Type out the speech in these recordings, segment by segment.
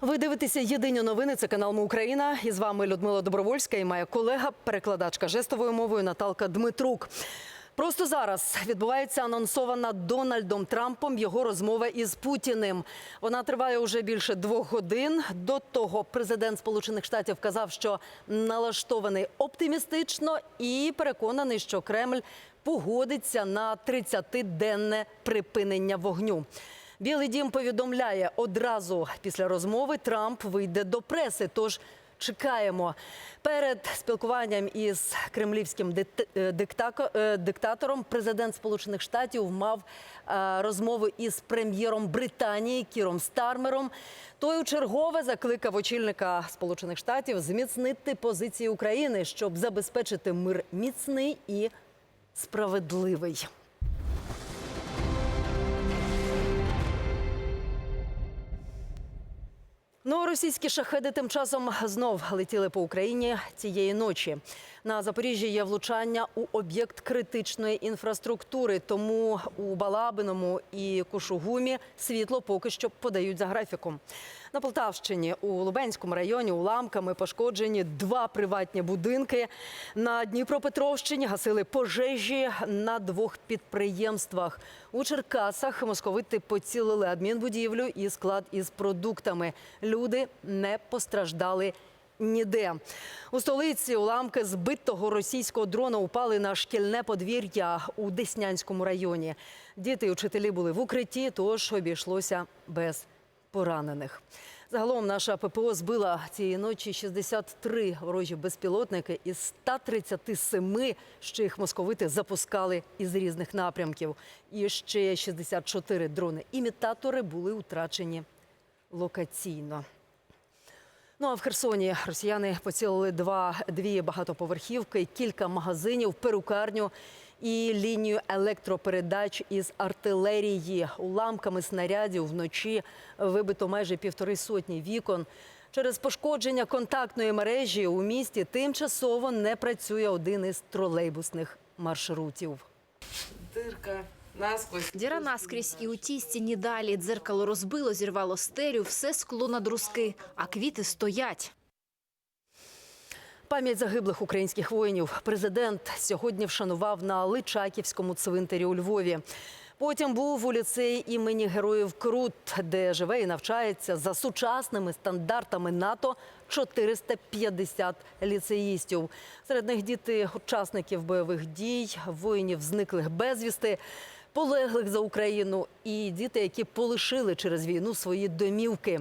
Ви дивитеся єдині новини. Це канал Ми Україна. І з вами Людмила Добровольська і моя колега, перекладачка жестовою мовою Наталка Дмитрук. Просто зараз відбувається анонсована Дональдом Трампом його розмова із Путіним. Вона триває уже більше двох годин. До того президент Сполучених Штатів казав, що налаштований оптимістично і переконаний, що Кремль погодиться на 30-денне припинення вогню. Білий дім повідомляє одразу після розмови Трамп вийде до преси. Тож чекаємо. Перед спілкуванням із кремлівським е, е, диктатором президент Сполучених Штатів мав е, розмову із прем'єром Британії Кіром Стармером. Той у чергове закликав очільника Сполучених Штатів зміцнити позиції України, щоб забезпечити мир міцний і справедливий. Ну, російські шахеди тим часом знов летіли по Україні цієї ночі. На Запоріжжі є влучання у об'єкт критичної інфраструктури. Тому у Балабиному і Кушугумі світло поки що подають за графіком. На Полтавщині у Лубенському районі уламками пошкоджені два приватні будинки. На Дніпропетровщині гасили пожежі на двох підприємствах. У Черкасах московити поцілили адмінбудівлю і склад із продуктами. Люди не постраждали. Ніде у столиці уламки збитого російського дрона упали на шкільне подвір'я у Деснянському районі. Діти і учителі були в укритті, тож обійшлося без поранених. Загалом наша ППО збила цієї ночі 63 ворожі безпілотники із 137, що їх московити запускали із різних напрямків. І ще 64 дрони-імітатори були утрачені локаційно. Ну а в Херсоні росіяни поцілили два дві багатоповерхівки, кілька магазинів, перукарню і лінію електропередач із артилерії. Уламками снарядів вночі вибито майже півтори сотні вікон. Через пошкодження контактної мережі у місті тимчасово не працює один із тролейбусних маршрутів. Дирка насквозь. Діра наскрізь і у тій стіні далі. Дзеркало розбило, зірвало стелю, все скло на друзки, а квіти стоять. Пам'ять загиблих українських воїнів президент сьогодні вшанував на Личаківському цвинтарі у Львові. Потім був у ліцеї імені Героїв Крут, де живе і навчається за сучасними стандартами НАТО 450 ліцеїстів. Серед них діти учасників бойових дій, воїнів зниклих безвісти, полеглих за Україну і діти, які полишили через війну свої домівки.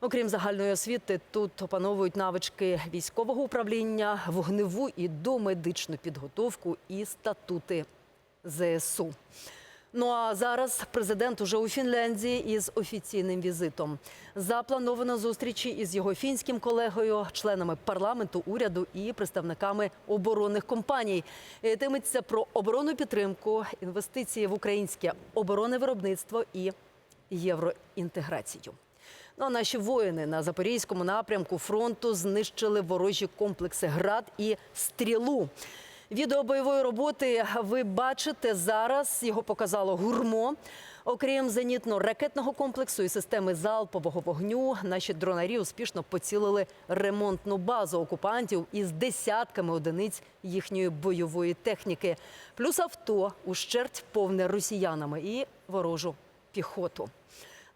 Окрім загальної освіти, тут опановують навички військового управління, вогневу і домедичну підготовку і статути ЗСУ. Ну а зараз президент уже у Фінляндії із офіційним візитом. Заплановано зустрічі із його фінським колегою, членами парламенту, уряду і представниками оборонних компаній. Йтиметься про оборонну підтримку, інвестиції в українське оборонне виробництво і євроінтеграцію. Ну, а наші воїни на запорізькому напрямку фронту знищили ворожі комплекси град і стрілу. Відео бойової роботи ви бачите зараз. Його показало гурмо. Окрім зенітно-ракетного комплексу і системи залпового вогню, наші дронарі успішно поцілили ремонтну базу окупантів із десятками одиниць їхньої бойової техніки, плюс авто ущерть повне росіянами і ворожу піхоту.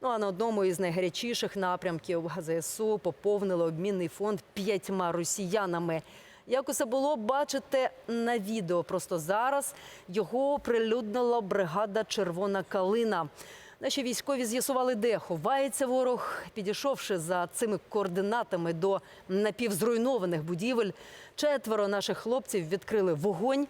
Ну а на одному із найгарячіших напрямків ЗСУ поповнили обмінний фонд п'ятьма росіянами. Як усе було, бачите на відео. Просто зараз його прилюднила бригада Червона калина. Наші військові з'ясували, де ховається ворог. Підійшовши за цими координатами до напівзруйнованих будівель, четверо наших хлопців відкрили вогонь.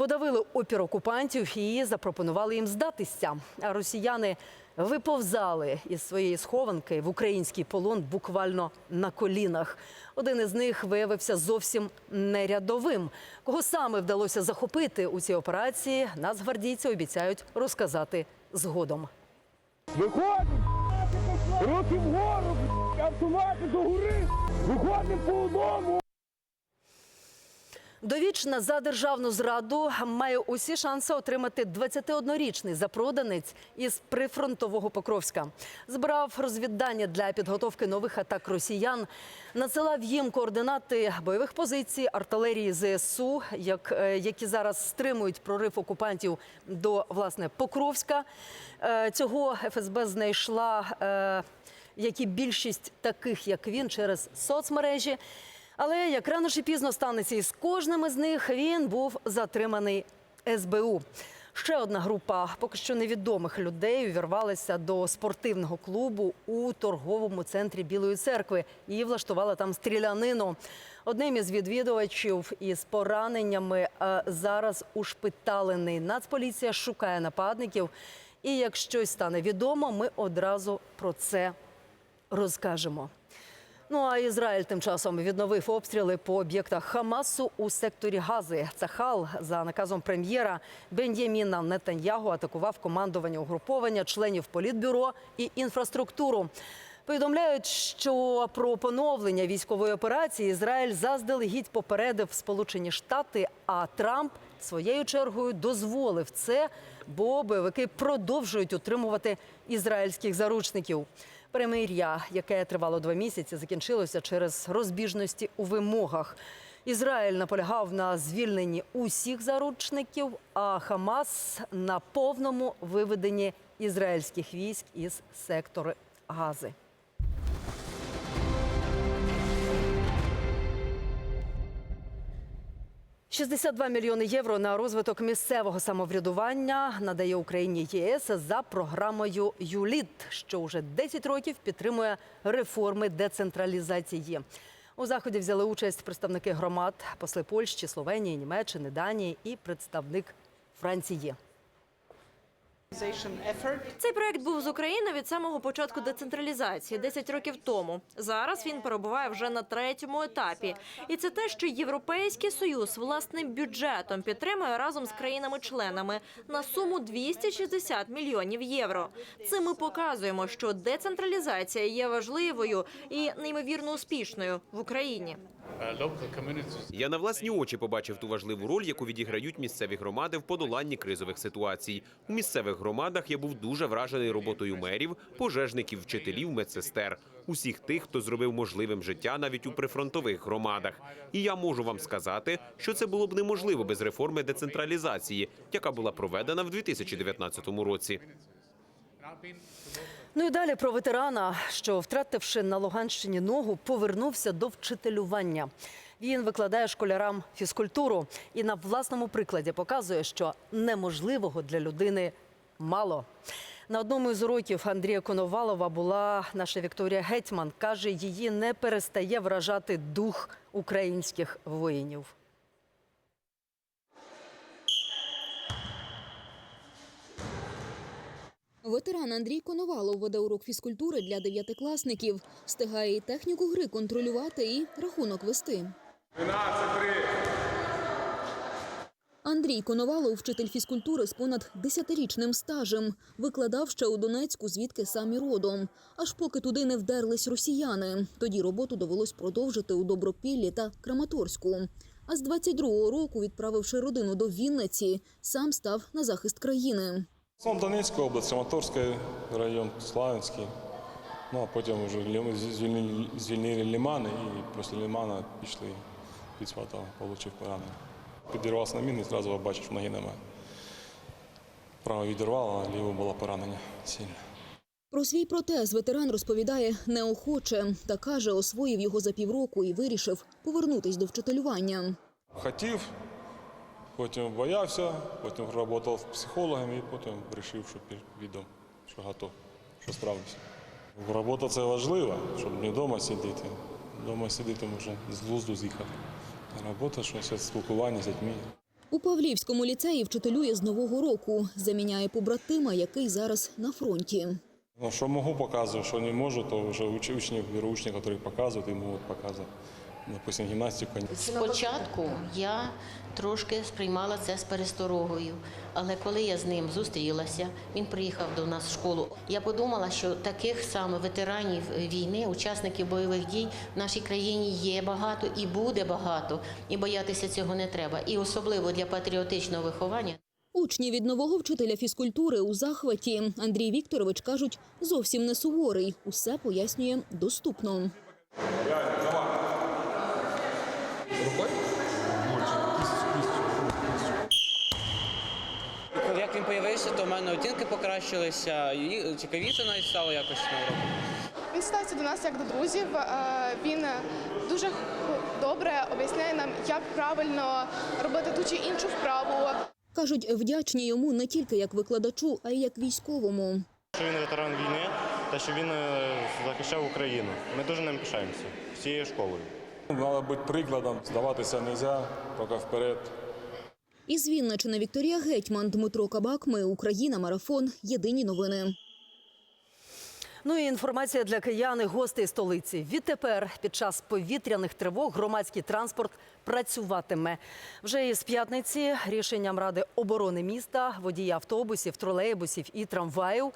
Подавили опір окупантів і запропонували їм здатися. А росіяни виповзали із своєї схованки в український полон буквально на колінах. Один із них виявився зовсім не рядовим. Кого саме вдалося захопити у цій операції, нацгвардійці обіцяють розказати згодом. Виходимо! Руки вгору! Автомати до гори! Виходимо по одному! Довічна за державну зраду має усі шанси отримати 21-річний запроданець із прифронтового Покровська. Збирав розвіддання для підготовки нових атак росіян, надсилав їм координати бойових позицій артилерії ЗСУ, як, е, які зараз стримують прорив окупантів до власне Покровська. Е, Цього ФСБ знайшла. е, як і більшість таких, як він, через соцмережі. Але як рано чи пізно станеться із кожним із них, він був затриманий СБУ. Ще одна група поки що невідомих людей увірвалася до спортивного клубу у торговому центрі Білої церкви і влаштувала там стрілянину. Одним із відвідувачів із пораненнями е, зараз ушпиталений. Нацполіція шукає нападників. І як щось стане відомо, ми одразу про це розкажемо. Ну а Ізраїль тим часом відновив обстріли по об'єктах Хамасу у секторі Гази. Цахал за наказом прем'єра Бен'яміна Нетаньягу атакував командування угруповання членів політбюро і інфраструктуру. Повідомляють, що про поновлення військової операції Ізраїль заздалегідь попередив Сполучені Штати, а Трамп своєю чергою дозволив це, бо бойовики продовжують утримувати ізраїльських заручників. Перемир'я, яке тривало два місяці, закінчилося через розбіжності у вимогах. Ізраїль наполягав на звільненні усіх заручників, а Хамас на повному виведенні ізраїльських військ із сектору Гази. – 62 мільйони євро на розвиток місцевого самоврядування надає Україні ЄС за програмою ЮЛІТ, що вже 10 років підтримує реформи децентралізації. У заході взяли участь представники громад, посли Польщі, Словенії, Німеччини, Данії і представник Франції. Цей проект був з України від самого початку децентралізації 10 років тому. Зараз він перебуває вже на третьому етапі, і це те, що Європейський союз власним бюджетом підтримує разом з країнами-членами на суму 260 мільйонів євро. Цим ми показуємо, що децентралізація є важливою і неймовірно успішною в Україні. Я на власні очі побачив ту важливу роль, яку відіграють місцеві громади в подоланні кризових ситуацій. У місцевих громадах я був дуже вражений роботою мерів, пожежників, вчителів, медсестер, усіх тих, хто зробив можливим життя навіть у прифронтових громадах. І я можу вам сказати, що це було б неможливо без реформи децентралізації, яка була проведена в 2019 році. Ну і далі про ветерана, що, втративши на Луганщині ногу, повернувся до вчителювання. Він викладає школярам фізкультуру і на власному прикладі показує, що неможливого для людини мало. На одному із уроків Андрія Коновалова була наша Вікторія Гетьман. Каже, її не перестає вражати дух українських воїнів. Ветеран Андрій Коновалов веде урок фізкультури для дев'ятикласників. Встигає і техніку гри контролювати, і рахунок вести. Андрій Коновалов – вчитель фізкультури з понад десятирічним стажем. Викладав ще у Донецьку, звідки самі родом. Аж поки туди не вдерлись росіяни. Тоді роботу довелось продовжити у Добропіллі та Краматорську. А з 22-го року, відправивши родину до Вінниці, сам став на захист країни. Сам Донецька область, Краматорський район, Славянський. Ну а потім вже звільнили, звільнили Лімани і після Лімана пішли під Сватов, отримав поранення. Підірвався на міни і одразу побачив, що ноги немає. Право відірвало, а ліво було поранення сильне. Про свій протез ветеран розповідає неохоче та каже, освоїв його за півроку і вирішив повернутись до вчителювання. Хотів, потім боявся, потім працював з психологами і потім вирішив, що пі- піду, що готов, що справлюся. Робота це важлива, щоб не вдома сидіти. Вдома сидіти можна з глузду з'їхати. А робота, що це спілкування з дітьми. У Павлівському ліцеї вчителює з нового року. Заміняє побратима, який зараз на фронті. Ну, що можу, показую, що не можу, то вже уч- учні, беру учнів, які показують і можуть показувати. допустим, гімнастику. Спочатку я трошки сприймала це з пересторогою, але коли я з ним зустрілася, він приїхав до нас в школу. Я подумала, що таких саме ветеранів війни, учасників бойових дій в нашій країні є багато і буде багато, і боятися цього не треба. І особливо для патріотичного виховання. Учні від нового вчителя фізкультури у захваті. Андрій Вікторович, кажуть, зовсім не суворий. Усе пояснює доступно. З'явився, то в мене оцінки покращилися, і цікавіше навіть стало якось на уроку. Він ставиться до нас як до друзів. Е, Він дуже добре об'ясняє нам, як правильно робити ту чи іншу вправу. Кажуть, вдячні йому не тільки як викладачу, а й як військовому. Що він ветеран війни та що він е, захищав Україну. Ми дуже ним пишаємося всією школою. Треба бути прикладом, здаватися не можна, тільки вперед. Із Вінничини Вікторія Гетьман, Дмитро Кабак. Ми Україна. Марафон. Єдині новини. Ну і інформація для киян і гостей столиці. Відтепер під час повітряних тривог громадський транспорт працюватиме. Вже із п'ятниці рішенням Ради оборони міста водії автобусів, тролейбусів і трамваїв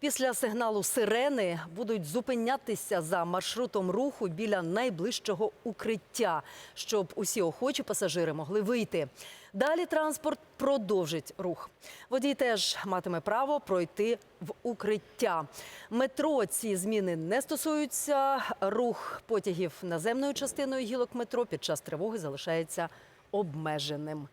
після сигналу сирени будуть зупинятися за маршрутом руху біля найближчого укриття, щоб усі охочі пасажири могли вийти. Далі транспорт продовжить рух. Водій теж матиме право пройти в укриття. Метро ці зміни не стосуються. Рух потягів наземною частиною гілок метро під час тривоги залишається обмеженим.